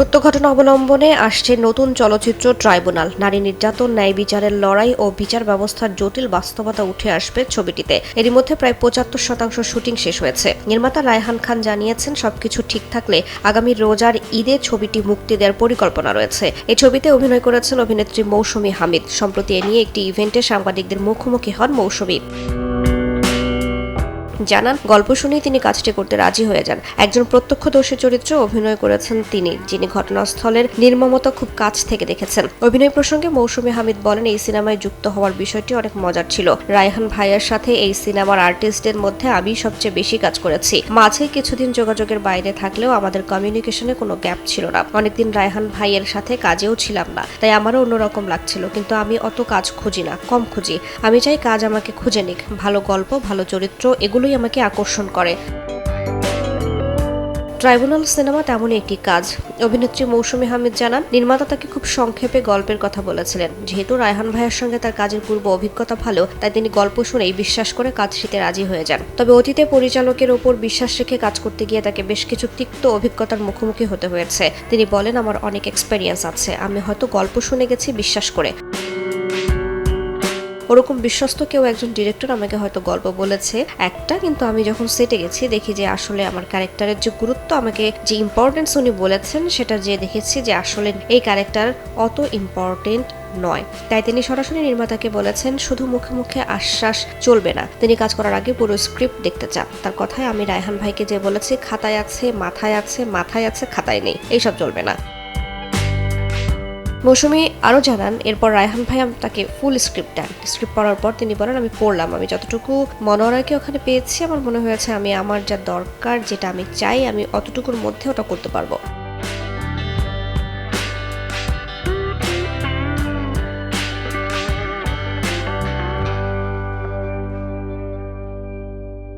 সত্য ঘটনা অবলম্বনে আসছে নতুন চলচ্চিত্র ট্রাইব্যুনাল। নারী নির্যাতন, ন্যায় বিচারের লড়াই ও বিচার ব্যবস্থার জটিল বাস্তবতা উঠে আসবে ছবিটিতে। এরই মধ্যে প্রায় পঁচাত্তর শতাংশ শুটিং শেষ হয়েছে। নির্মাতা রায়হান খান জানিয়েছেন, সবকিছু ঠিক থাকলে আগামী রোজার ঈদে ছবিটি মুক্তি দেওয়ার পরিকল্পনা রয়েছে। এই ছবিতে অভিনয় করেছেন অভিনেত্রী মৌসুমী হামিদ। সম্প্রতি এ নিয়ে একটি ইভেন্টে সাংবাদিকদের মুখোমুখি হন মৌসুমী। জানান, গল্প শুনেই তিনি কাজটি করতে রাজি হয়ে যান। একজন প্রত্যক্ষদর্শী চরিত্রে অভিনয় করেছেন তিনি, যিনি ঘটনাস্থলের নির্মমতা খুব কাছ থেকে দেখেছেন। অভিনয় প্রসঙ্গে মৌসুমী হামিদ বলেন, এই সিনেমায় যুক্ত হওয়ার বিষয়টি অনেক মজার ছিল। রায়হান ভাইয়ার সাথে এই সিনেমার আর্টিস্টদের মধ্যে আমি সবচেয়ে বেশি কাজ করেছি। মাঝে কিছুদিন যোগাযোগের বাইরে থাকলেও আমাদের কমিউনিকেশনে কোনো গ্যাপ ছিল না। অনেকদিন রায়হান ভাইয়ের সাথে কাজেও ছিলাম না। তাই আমারও অন্যরকম লাগছিল, কিন্তু আমি অত কাজ খুঁজি না, কম খুঁজি। আমি চাই কাজ আমাকে খুঁজে নিক। ভালো গল্প, ভালো চরিত্র এগুলোই আমাকে আকর্ষণ করে। ট্রাইব্যুনাল সিনেমা তেমনই একটি কাজ। অভিনেত্রী মৌসুমি হামিদ জানান, নির্মাতা তাকে খুব সংক্ষেপে গল্পের কথা বলেছিলেন। যেহেতু রায়হান ভাইয়ের সঙ্গে তার কাজের পূর্ব অভিজ্ঞতা ভালো, তাই তিনি গল্প শুনেই বিশ্বাস করে কাজ শিখতে রাজি হয়ে যান। তবে অতীতে পরিচালকের ওপর বিশ্বাস রেখে কাজ করতে গিয়ে তাকে বেশ কিছু তিক্ত অভিজ্ঞতার মুখোমুখি হতে হয়েছে। তিনি বলেন, আমার অনেক এক্সপেরিয়েন্স আছে। আমি হয়তো গল্প শুনে গেছি বিশ্বাস করে। ওরকম বিশ্বস্ত কেউ একজন ডিরেক্টর আমাকে হয়তো গল্প বলেছে। একটা কিন্তু আমি যখন সেটে গেছি, দেখি যে আসলে আমার ক্যারেক্টারের যে গুরুত্ব, আমাকে যে ইম্পর্টেন্স উনি বলেছেন, সেটা যে দেখেছি যে আসলে এই ক্যারেক্টার অত ইম্পর্টেন্ট নয়। তাই তিনি সরাসরি নির্মাতাকে বলেছেন, শুধু মুখে মুখে আশ্বাস চলবে না। তিনি কাজ করার আগে পুরো স্ক্রিপ্ট দেখতে চান। তার কথায় আমি রায়হান ভাইকে যে বলেছি, খাতায় আছে, মাথায় আছে মাথায় আছে, খাতায় নেই। এইসব চলবে না। মৌসুমী আরও জানান, এরপর রায়হান ভাই তাকে ফুল স্ক্রিপ্ট দেন। স্ক্রিপ্ট পড়ার পর তিনি বলেন, আমি পড়লাম, আমি যতটুকু মনোরয়কে ওখানে পেয়েছি, আমার মনে হয়েছে আমি, আমার যা দরকার, যেটা আমি চাই, আমি অতটুকুর মধ্যে ওটা করতে পারব।